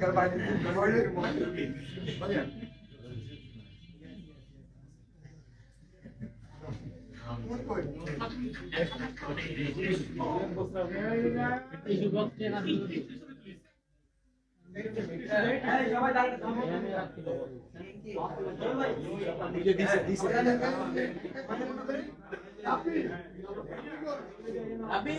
trabalho de memória, olha. Muito bom. আপনি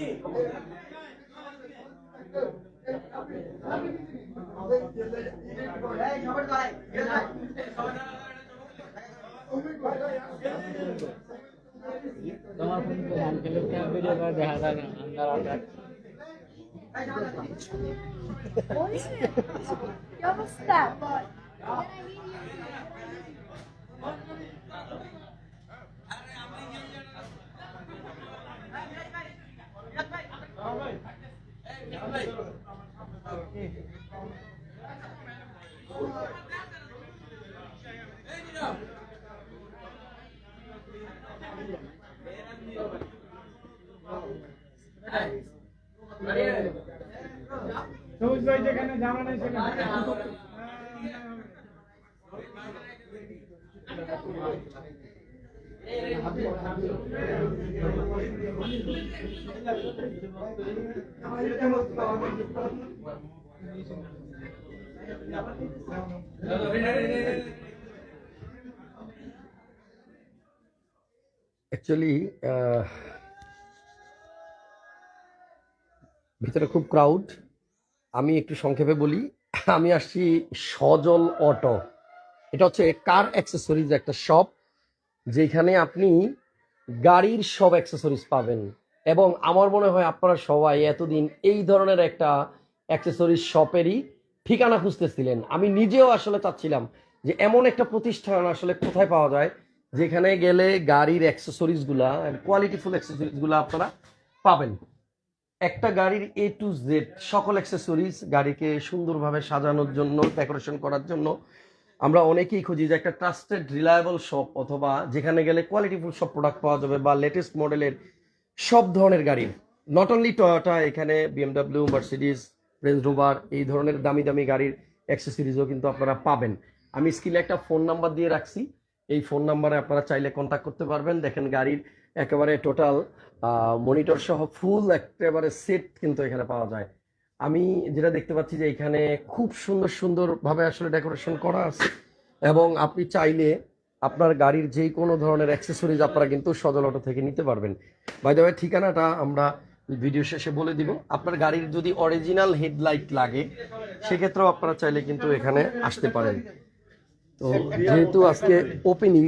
তোমার phone hand খেলে ভিডিও করে দেখা যায় না আন্দার আন্দার কি অবস্থা সবুজ ভাই যেখানে জানা নেই সেখানে অ্যাকচুয়ালি ভিতরে খুব ক্রাউড আমি একটু সংক্ষেপে বলি, আমি আসছি সজল অটো। এটা হচ্ছে কার অ্যাক্সেসরিজ একটা শপ যেখানে আপনি গাড়ির সব অ্যাক্সেসরিজ পাবেন। এবং আমার মনে হয় আপনারা সবাই এতদিন এই ধরনের একটা অ্যাক্সেসরিজ শপেরই ঠিকানা খুঁজতেছিলেন। আমি নিজেও আসলে চাচ্ছিলাম যে এমন একটা প্রতিষ্ঠান আসলে কোথায় পাওয়া যায়, যেখানে গেলে গাড়ির অ্যাক্সেসরিজগুলা কোয়ালিটিফুল অ্যাক্সেসরিজগুলো আপনারা পাবেন। একটা গাড়ির এ টু জেড সকল অ্যাক্সেসরিজ গাড়িকে সুন্দরভাবে সাজানোর জন্য ডেকোরেশন করার জন্য আমরা অনেকেই খুঁজি যে একটা ট্রাস্টেড রিলায়েবল শপ অথবা যেখানে গেলে কোয়ালিটিফুল সব প্রোডাক্ট পাওয়া যাবে বা লেটেস্ট মডেলের সব ধরনের গাড়ির নট অনলি টয়োটা এখানে বিএমডাব্লিউ মার্সিডিজ রেঞ্জ রোভার এই ধরনের দামি দামি গাড়ির অ্যাক্সেসরিজও কিন্তু আপনারা পাবেন। আমি স্ক্রিনে একটা ফোন নাম্বার দিয়ে রাখছি। এই ফোন নাম্বারে আপনারা চাইলে কন্ট্যাক্ট করতে পারবেন। দেখেন গাড়ির একেবারে টোটাল মনিটর সহ ফুল একেবারে সেট কিন্তু এখানে পাওয়া যায়। আমি যেটা দেখতে পাচ্ছি যে এখানে খুব সুন্দর সুন্দরভাবে আসলে ডেকোরেশন করা আছে এবং আপনি চাইলে আপনার গাড়ির যে কোনো ধরনের অ্যাক্সেসরিজ আপনারা কিন্তু সজল অটো থেকে নিতে পারবেন। বাই ঠিকানাটা আমরা ভিডিও শেষে বলে দিব, আপনার গাড়ির যদি অরিজিনাল হেডলাইট লাগে, সেক্ষেত্রেও আপনারা চাইলে কিন্তু এখানে আসতে পারেন। তো যেহেতু আজকে ওপেনিং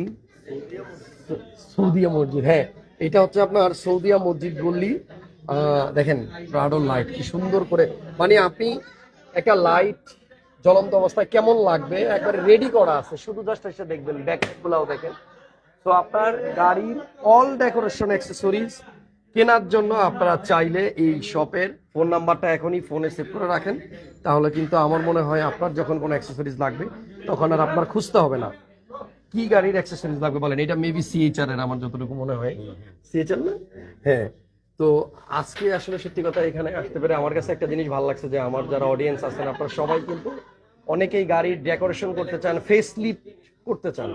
সৌদিয়া মসজিদ হ্যাঁ এটা হচ্ছে আপনার সৌদিয়া মসজিদ গল্লি দেখেন প্রাডো লাইট কি সুন্দর করে। মানে আপনি একটা লাইট জ্বলন্ত অবস্থায় কেমন লাগবে, একবারে রেডি করা আছে। শুধু জাস্ট এসে দেখবেন ব্যাকগুলাও দেখেন। তো আপনার গাড়ির অল ডেকোরেশন অ্যাক্সেসরিজ কেনার জন্য আপনারা চাইলে এই শপের ফোন নাম্বারটা এখনই ফোনে সেভ করে রাখেন। তাহলে কিন্তু আমার মনে হয় আপনার যখন কোনো অ্যাক্সেসরিজ লাগবে, তখন আর আপনার খুঁজতে হবে না। কি গাড়ির অ্যাক্সেসরিজ লাগবে বলেন? এটা মেবি সিএইচআর এর আমার যতটুকু মনে হয়। সিএইচআর না? হ্যাঁ। তো আজকে আসলে সত্যি কথা এখানে আসতে পেরে আমার কাছে একটা জিনিস ভালো লাগছে যে আমার যারা অডিয়েন্স আছেন, আপনারা সবাই কিন্তু অনেকেই গাড়ির ডেকোরেশন করতে চান ফেস লিফট করতে চান।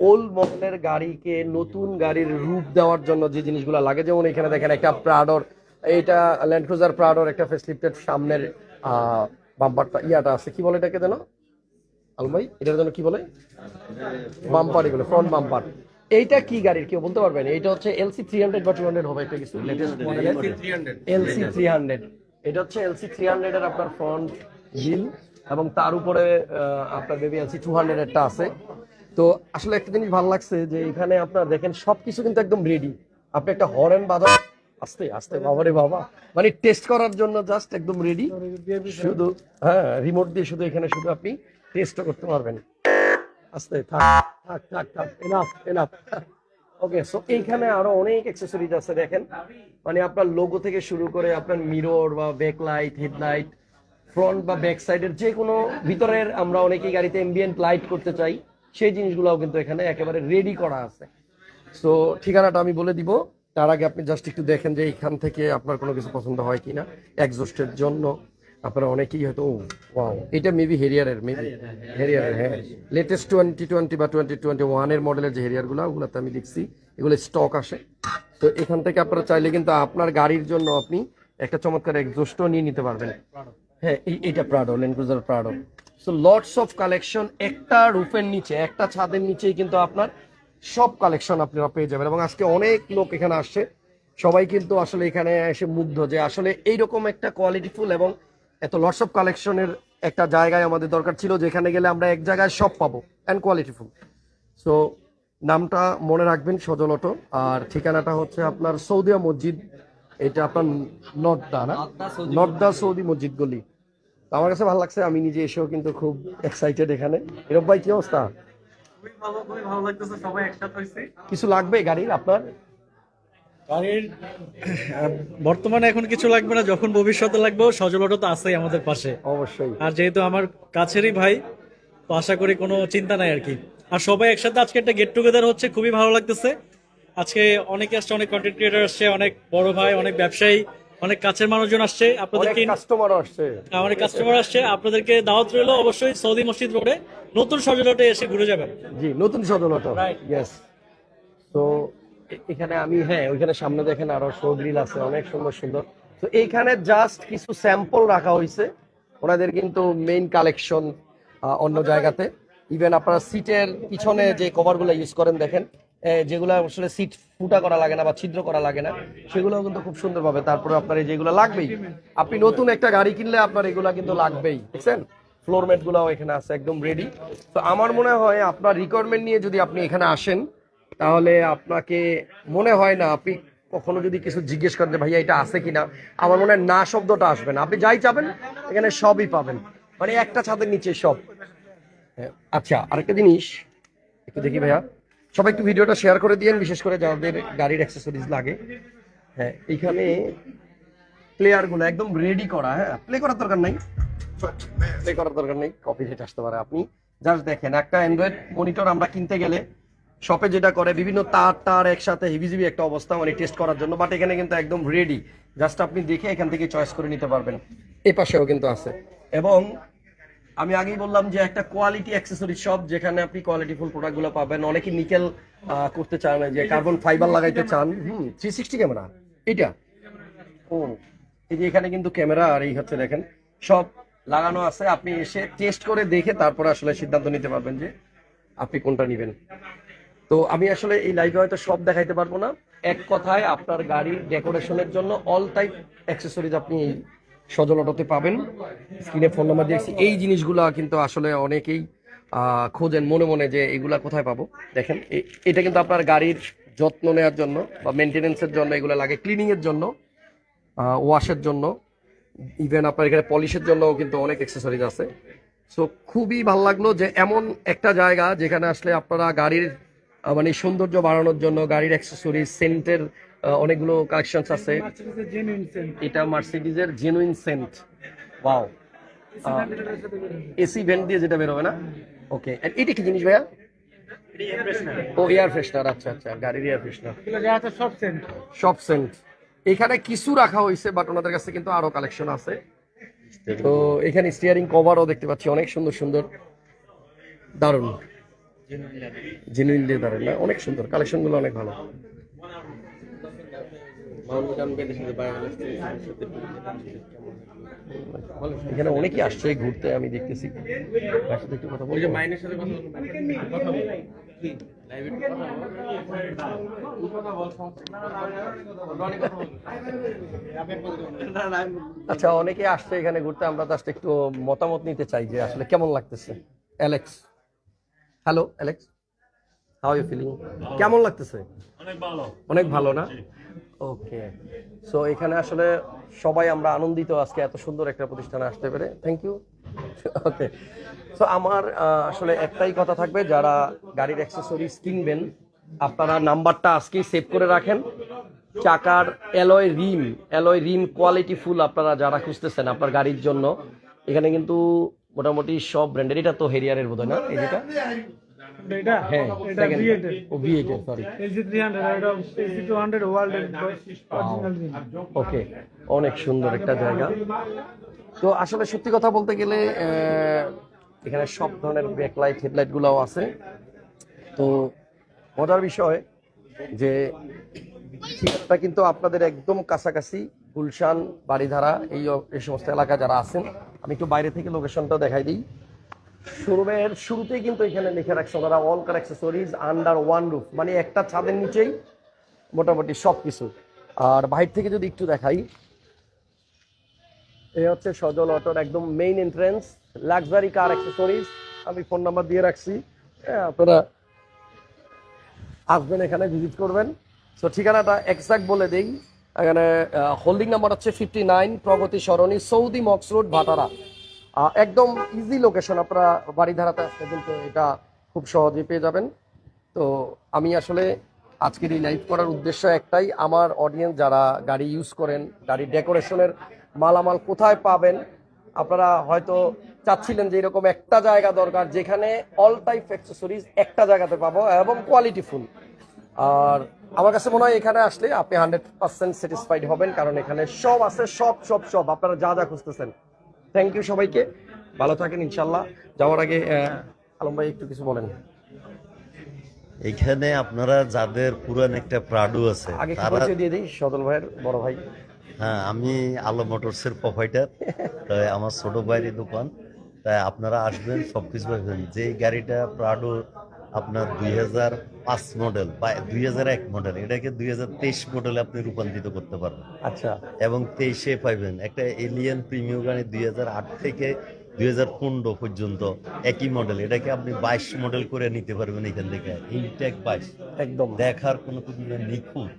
ওল্ড মডেলের গাড়িকে নতুন গাড়ির রূপ দেওয়ার জন্য যে জিনিসগুলো লাগে যেমন এখানে দেখেন একটা প্রাডোর এইটা ল্যান্ড ক্রুজার প্রাডোর একটা ফেস লিফটের সামনের বাম্পারটা ইয়াটা আছে কি বলে এটাকে যেন? আলমাই এটার জন্য কি বলে? বাম্পার এগুলো ফ্রন্ট বাম্পার এইটা কি গাড়ির কেউ বলতে পারবেন? এইটা হচ্ছে এলসি থ্রি হান্ড্রেড বা টু হান্ড্রেড হবে এটা কিছু। লেটেস্ট এলসি থ্রি হান্ড্রেড এটা হচ্ছে এলসি থ্রি হান্ড্রেড এর আপনার ফ্রন্ট হিল এবং তার উপরে আহ, আপনার বেবি এলসি টু হান্ড্রেড এরটা আছে। তো আসলে একটা জিনিস ভালো লাগছে যে এখানে আপনার দেখেন সবকিছু কিন্তু একদম রেডি আপনি একটা হরেন বাজার আস্তে আস্তে বাবারে বাবা। মানে টেস্ট করার জন্য জাস্ট একদম রেডি শুধু হ্যাঁ রিমোট দিয়ে শুধু এখানে শুধু আপনি টেস্টও করতে পারবেন। আস্তে, থাক থাক থাক থাক এনাফ এনাফ ওকে সো এইখানে আরও অনেক অ্যাক্সেসরিজ আছে, দেখেন। মানে আপনার লোগো থেকে শুরু করে আপনার মিরর বা ব্যাক লাইট হেডলাইট ফ্রন্ট বা ব্যাক সাইডের যে কোনো ভিতরের আমরা অনেকেই গাড়িতে এমবিয়েন্ট লাইট করতে চাই। সেই জিনিসগুলোও কিন্তু এখানে একেবারে রেডি করা আছে। সো ঠিকানাটা আমি বলে দিব। তার আগে আপনি জাস্ট একটু দেখেন যে এখান থেকে আপনার কোনো কিছু পছন্দ হয় কিনা। এক্সস্টের জন্য আপনারা অনেকেই হয়তো ও ওয়াও এটা মেবি হেরিয়ারের মেবি হেরিয়ারের হ্যাঁ। লেটেস্ট টোয়েন্টি টোয়েন্টি বা টোয়েন্টি টোয়েন্টি ওয়ানের মডেলের যে হেরিয়ারগুলো ওগুলোতে আমি দেখছি। এগুলো স্টক আসে। তো এখান থেকে আপনারা চাইলে কিন্তু আপনার গাড়ির জন্য আপনি একটা চমৎকার এক্সস্টও নিয়ে নিতে পারবেন। হ্যাঁ এই- এইটা Prado Land Cruiser Prado so lots of collection একটা রুফের নিচে একটা ছাদের নিচেই কিন্তু আপনার সব কালেকশন আপনারা পেয়ে যাবেন। এবং আজকে অনেক লোক এখানে আসছে। সবাই কিন্তু আসলে এখানে এসে মুগ্ধ যে আসলে এইরকম একটা কোয়ালিটিফুল এবং এত লটস অফ কালেকশনের একটা জায়গায় আমাদের দরকার ছিল যেখানে গেলে আমরা এক জায়গায় সব পাবো অ্যান্ড কোয়ালিটিফুল সো নামটা মনে রাখবেন সজল অটো। আর ঠিকানাটা হচ্ছে আপনার সৌদিয়া মসজিদ। এটা আপনার নর্দা না? নর্দা সৌদি মসজিদ গলি। তো আমার কাছে ভালো লাগছে আমি নিজে এসেও কিন্তু খুব এক্সাইটেড এখানে। এরকম ভাই কি অবস্থা? খুবই ভালো খুবই ভালো লাগতেছে সবাই একসাথে হয়েছে। কিছু লাগবে গাড়ির আপনার? গাড়ির বর্তমানে এখন কিছু লাগবে না যখন ভবিষ্যতে লাগবে সজল অটো তো আছেই আমাদের পাশে। অবশ্যই। আর যেহেতু আমার কাছেরই ভাই তো আশা করি কোনো চিন্তা নাই আর কি। আর সবাই একসাথে আজকে একটা গেট টুগেদার হচ্ছে খুবই ভালো লাগতেছে। আজকে অনেকে আসছে অনেক কন্টেন্ট ক্রিয়েটার আসছে অনেক বড় ভাই অনেক ব্যবসায়ী। অনেক কাছের মানুষজন আসছে আপনাদেরকে কাস্টমারও আসছে। অনেক কাস্টমার আসছে আপনাদেরকে দাওয়াত রইল অবশ্যই সৌদি মসজিদ রোডে। নতুন সজল অটো এসে ঘুরে যাবেন। জি নতুন Right. ইয়েস তো এখানে আমি হ্যাঁ ওইখানে সামনে দেখেন আরও শো গ্রিল আছে অনেক সুন্দর সুন্দর। তো এইখানে জাস্ট কিছু স্যাম্পল রাখা হয়েছে ওনাদের কিন্তু মেইন কালেকশন অন্য জায়গাতে। ইভেন আপনারা সিটের পিছনে যে কভারগুলো ইউজ করেন দেখেন যেগুলো আসলে সিট ফুটা করা লাগে না বা ছিদ্র করা লাগে না সেগুলো কিন্তু খুব সুন্দর পাবে তারপরে আপনার এই যেগুলো লাগবেই। আপনি নতুন একটা গাড়ি কিনলে আপনার এগুলা কিন্তু লাগবেই দেখছেন? ফ্লোর ম্যাট গুলাও এখানে আছে একদম রেডি তো আমার মনে হয় আপনার রিকোয়ারমেন্ট নিয়ে যদি আপনি এখানে আসেন তাহলে আপনাকে মনে হয় না আপনি কখনো যদি কিছু জিজ্ঞেস করেন যে ভাইয়া এটা আছে কিনা? আমার মনে হয় না শব্দটা আসবে না। আপনি যাই চাবেন এখানে সবই পাবেন। মানে একটা ছাদের নিচে সব। হ্যাঁ, আচ্ছা আরেকটা জিনিস একটু দেখি ভাইয়া। সবাই একটু ভিডিওটা শেয়ার করে দিয়েন, বিশেষ করে যাদের গাড়ির অ্যাক্সেসরিজ লাগে। হ্যাঁ এইখানে প্লেয়ারগুলো একদম রেডি করা হ্যাঁ প্লে করার দরকার নাই। প্লে করার দরকার নেই কপি রেট আসতে পারে আপনি। জাস্ট দেখেন, একটা অ্যান্ড্রয়েড মনিটর আমরা কিনতে গেলে শপে যেটা করে, বিভিন্ন তার তার একসাথে হিবিজিবি একটা অবস্থা মানে টেস্ট করার জন্য বাট এখানে কিন্তু একদম রেডি জাস্ট আপনি দেখে এখান থেকে চয়েস করে নিতে পারবেন। এই পাশেও কিন্তু আছে। এবং আমি আগেই বললাম যে একটা কোয়ালিটি অ্যাক্সেসরি শপ যেখানে আপনি কোয়ালিটি ফুল প্রোডাক্টগুলো পাবেন। অনেকে নিকেল করতে চান যে কার্বন ফাইবার লাগাইতে চান। হুম থ্রি সিক্সটি ক্যামেরা এটা ও এই যে এখানে কিন্তু ক্যামেরা আর এই হচ্ছে দেখেন সব লাগানো আছে। আপনি এসে টেস্ট করে দেখে তারপর আসলে সিদ্ধান্ত নিতে পারবেন যে আপনি কোনটা নেবেন। তো আমি আসলে এই লাইভে হয়তো সব দেখাইতে পারব না। এক কথায় আপনার গাড়ির ডেকোরেশনের জন্য অল টাইপ অ্যাক্সেসরিজ আপনি সজল অটোতে পাবেন। স্ক্রিনে ফোন নাম্বার দিয়েছি। এই জিনিসগুলো কিন্তু আসলে অনেকেই খোঁজেন মনে মনে যে এগুলা কোথায় পাবো। দেখেন এটা কিন্তু আপনার গাড়ির যত্ন নেওয়ার জন্য বা মেনটেনেন্সের জন্য এগুলো লাগে, ক্লিনিংয়ের জন্য ওয়াশের জন্য, ইভেন আপনার এখানে পলিশের জন্য কিন্তু অনেক অ্যাক্সেসরিজ আছে। সো খুবই ভালো লাগল যে এমন একটা জায়গা যেখানে আসলে আপনারা গাড়ির মানে সৌন্দর্য বাড়ানোর জন্য গাড়ির অ্যাক্সেসরিজ সেন্টের অনেকগুলো কালেকশনস আছে। এটা মার্সিডিজের genuine scent wow AC vent দিয়ে যেটা বেরোবে না? ওকে এটা কি জিনিস ভাইয়া? ও এয়ার ফ্রেশনার আচ্ছা আচ্ছা। গাড়ির এয়ার ফ্রেশনার সব সেন্ট এখানে কিছু রাখা হয়েছে বাট ওনাদের কাছে কিন্তু আরও কালেকশন আছে। তো এখানে স্টিয়ারিং কভারও দেখতে পাচ্ছি। অনেক সুন্দর সুন্দর। দারুণ। জেনুইন না? অনেক সুন্দর। কালেকশনগুলো অনেক ভালো। এখানে অনেকেই আসছে ঘুরতে আমি দেখতেছি। তার সাথে একটু কথা বলব। আচ্ছা অনেকে আসছে এখানে ঘুরতে আমরা জাস্ট একটু মতামত নিতে চাই যে আসলে কেমন লাগতেছে। Alex hello Alex how you feeling কেমন লাগতেছে? অনেক ভালো। অনেক ভালো না? ওকে সো এখানে আসলে সবাই আমরা আনন্দিত আজকে এত সুন্দর একটা প্রতিষ্ঠানে আসতে পেরে। থ্যাংক ইউ ওকে সো আমার আসলে একটাই কথা থাকবে, যারা গাড়ির অ্যাক্সেসরিজ কিনবেন, আপনারা নাম্বারটা আজকেই সেভ করে রাখেন। চাকার alloy rim alloy rim quality full আপনারা যারা খুঁজতেছেন আপনার গাড়ির জন্য, এখানে কিন্তু মোটামুটি সব ব্র্যান্ডের এটা তো হেরিয়ারের বোধ না? এই যেটা? এটা? হ্যাঁ এটা V8 ও ভি সরি এলজি 300 এটা এলজি 200 ওয়ার্ল্ড অরিজিনাল ওকে অনেক সুন্দর একটা জায়গা। তো আসলে সত্যি কথা বলতে গেলে এখানে সব ধরনের ব্যাকলাইট হেডলাইট গুলাও আছে। তো মজার বিষয় যে ঠিকানাটা কিন্তু আপনাদের একদম কাছাকাছি গুলশান বাড়িধারা এই এই সমস্ত এলাকা যারা আছেন আমি একটু বাইরে থেকে লোকেশনটা দেখাই দিই। শোরুমের শুরুতেই কিন্তু এখানে লিখে রাখছে ওনারা all car accessories under one roof মানে একটা ছাদের নিচেই মোটামুটি সব কিছু আর বাইরে থেকে যদি একটু দেখাই এই হচ্ছে সজল অটোর একদম main entrance luxury car accessories আমি ফোন নাম্বার দিয়ে রাখছি। হ্যাঁ, আপনারা আসবেন এখানে ভিজিট করবেন। তো ঠিকানাটা এক্সাক্ট বলে দেই। এখানে হোল্ডিং নাম্বার হচ্ছে ফিফটি নাইন প্রগতি সরণি সৌদি মক্স রোড ভাটারা। একদম ইজি লোকেশন আপনারা বাড়িধারাতে আসতে কিন্তু এটা খুব সহজেই পেয়ে যাবেন। তো আমি আসলে আজকের এই লাইভ করার উদ্দেশ্য একটাই, আমার অডিয়েন্স যারা গাড়ি ইউজ করেন, গাড়ি ডেকোরেশনের মালামাল কোথায় পাবেন, আপনারা হয়তো চাচ্ছিলেন যে এরকম একটা জায়গা দরকার যেখানে অল টাইপ অ্যাক্সেসরিজ একটা জায়গাতে পাবো এবং কোয়ালিটি ফুল আর আমার কাছে মনে হয় এখানে আসলে আপনি হান্ড্রেড পার্সেন্ট স্যাটিসফাইড হবেন, কারণ এখানে সব আছে, সব সব সব। আপনারা যা যা খুঁজতেছেন থ্যাংক ইউ সবাইকে। ভালো থাকেন ইনশাল্লাহ। যাওয়ার আগে আলম ভাই একটু কিছু বলেন। এখানে আপনারা যাদের পুরান একটা প্রাডু আছে আগে পরিচয় দিয়ে দিই সদল ভাইয়ের বড় ভাই। হ্যাঁ আমি আলো মোটরসের প্রোভাইডার তাই আমার ছোট ভাইয়ের দোকান। তাই আপনারা আসবেন সব কিছু যে গাড়িটা প্রাডো আপনার দুই হাজার পাঁচ মডেল বা দুই হাজার এক মডেল এটাকে দুই হাজার তেইশ মডেলে আপনি রূপান্তরিত করতে পারবেন। আচ্ছা। এবং তেইশে পাইবেন একটা এলিয়ান প্রিমিয়াম গাড়ি দুই হাজার আট থেকে দুই হাজার পনেরো পর্যন্ত একই মডেল এটাকে আপনি বাইশ মডেল করে নিতে পারবেন এখান থেকে। ইনটেক বাইশ। একদম। দেখার কোনো নিখুঁত।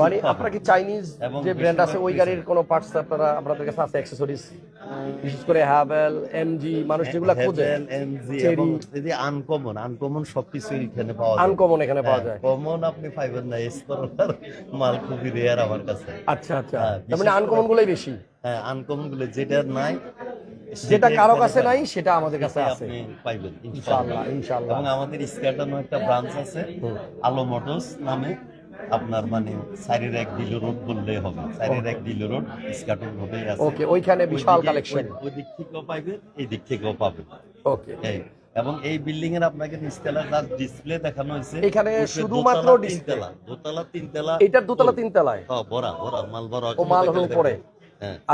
মানে। আপনার কি চাইনিজ যে ব্র্যান্ড আছে ওই গাড়ির কোনো পার্টস আপনারা আপনাদের কাছে আছে অ্যাক্সেসরিজ বিশেষ করে হ্যাভেল এমজি মানুষ যেগুলো খোঁজে। এবং যদি আনকমন আনকমন সবকিছু এখানে পাওয়া যায়। আনকমন এখানে পাওয়া যায়। কমন আপনি পাইবেন না মাল খুবই রেয়ার আমার কাছে। আচ্ছা আচ্ছা। হ্যাঁ, তার মানে আনকমন গুলোই বেশি। হ্যাঁ আনকমনগুলো যেটা নাই যেটা সেটা কারও কাছে নাই সেটা আমাদের কাছে আছে। পাইবেন ইনশাআল্লাহ, ইনশাআল্লাহ। এবং আমাদের স্ক্যাটানো একটা ব্রাঞ্চ আছে আলো মোটরস নামে। আপনার মানে সাইডের এক ডিলো রোড বললেই হবে। সাইডের এক রোড আছে। ওকে ওইখানে বিশাল কালেকশন ওই- দিক থেকেও পাইবেন এই দিক থেকেও পাবেন ওকে এবং এই বিল্ডিং এর আপনাকে নিচতলা যার ডিসপ্লে দেখানো হয়েছে। এখানে শুধুমাত্র দোতলা। তিনতলা। দোতলা তিনতলা। এটার দোতলা তিনতলায়? হ্যাঁ, ভরা ভরা মাল ভরা ও মাল হলো হ্যাঁ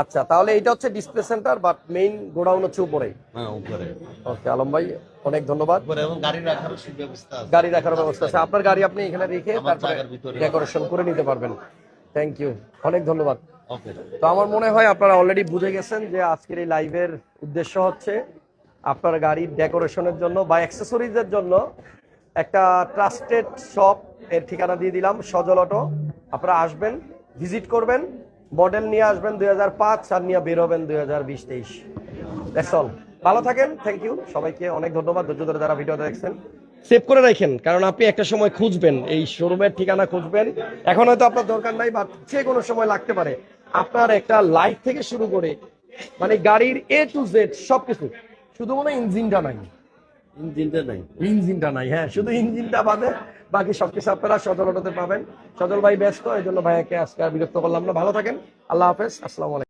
আচ্ছা তাহলে এটা হচ্ছে display centre but main godown হচ্ছে উপরে। হ্যাঁ উপরে। ওকে আলম ভাই অনেক ধন্যবাদ। উপরে এবং গাড়ি রাখার সুব্যবস্থা আছে। গাড়ি রাখার ব্যবস্থা আছে। আপনার গাড়ি আপনি এখানে রেখে তারপরে ডেকোরেশন করে নিতে পারবেন। থ্যাংক ইউ অনেক ধন্যবাদ। ওকে তো আমার মনে হয় আপনারা অলরেডি বুঝে গেছেন যে আজকের এই লাইভের উদ্দেশ্য হচ্ছে আপনার গাড়ির ডেকোরেশনের জন্য বা অ্যাক্সেসরিজের জন্য একটা ট্রাস্টেড শপ এর ঠিকানা দিয়ে দিলাম সজল অটো আপনারা আসবেন ভিজিট করবেন। মডেল নিয়ে আসবেন দুই হাজার পাঁচ আর নিয়ে বের হবেন দুই হাজার বিশ তেইশ। অল ভালো থাকেন থ্যাংক ইউ সবাইকে অনেক ধন্যবাদ ধৈর্য ধরে যারা ভিডিওটা দেখছেন। সেভ করে রাখেন কারণ আপনি একটা সময় খুঁজবেন এই শোরুমের ঠিকানা খুঁজবেন। এখন হয়তো আপনার দরকার নাই বা যে কোনো সময় লাগতে পারে। আপনার একটা লাইট থেকে শুরু করে মানে গাড়ির এ টু জেড সবকিছু শুধু মনে ইঞ্জিনটা নাই। ইঞ্জিনটা নাই। ইঞ্জিনটা নাই হ্যাঁ শুধু ইঞ্জিনটা বাদে বাকি সবকিছু আপনারা সজল পাবেন। সজল ভাই ব্যস্ত এই জন্য ভাইয়াকে আজকে বিরক্ত করলাম না। ভালো থাকেন। আল্লাহ হাফেজ। আসসালামু আলাইকুম।